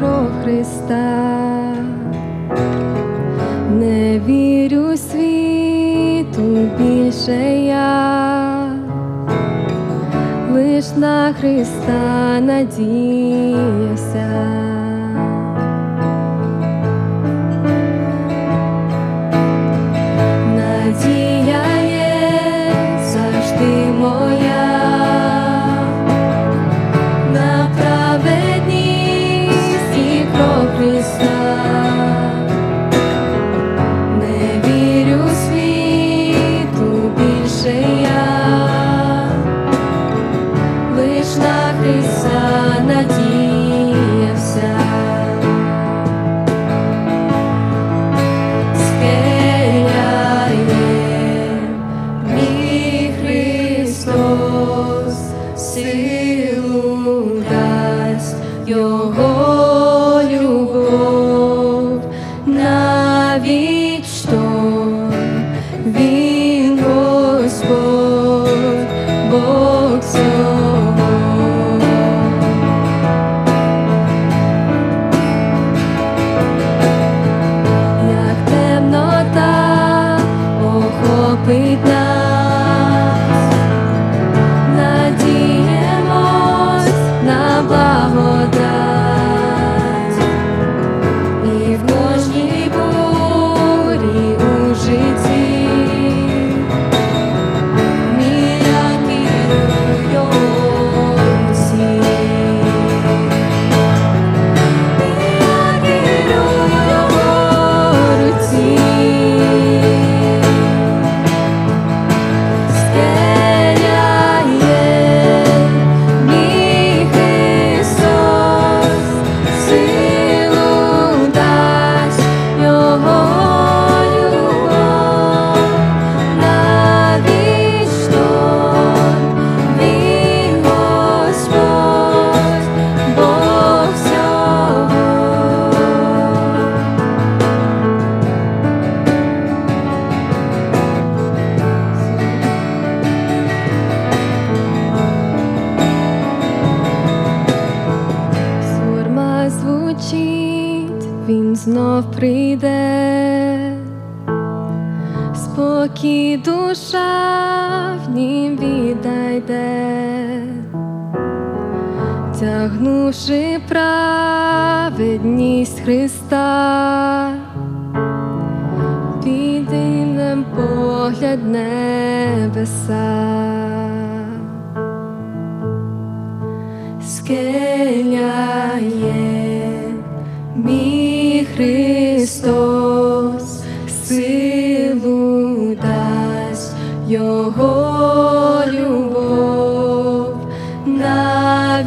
кров Христа. Не вірю світу більше я, лиш на Христа надіюся. лиш на Христа надіявся. Скеля є мій Христос, силу дасть Його любов навіть шторм, Він Господь, Бог він знов прийде, спокій душа в нім відайде, тягнувши праведність Христа, підіймем погляд небеса. Скеля є Христос, силу дасть Його любов. На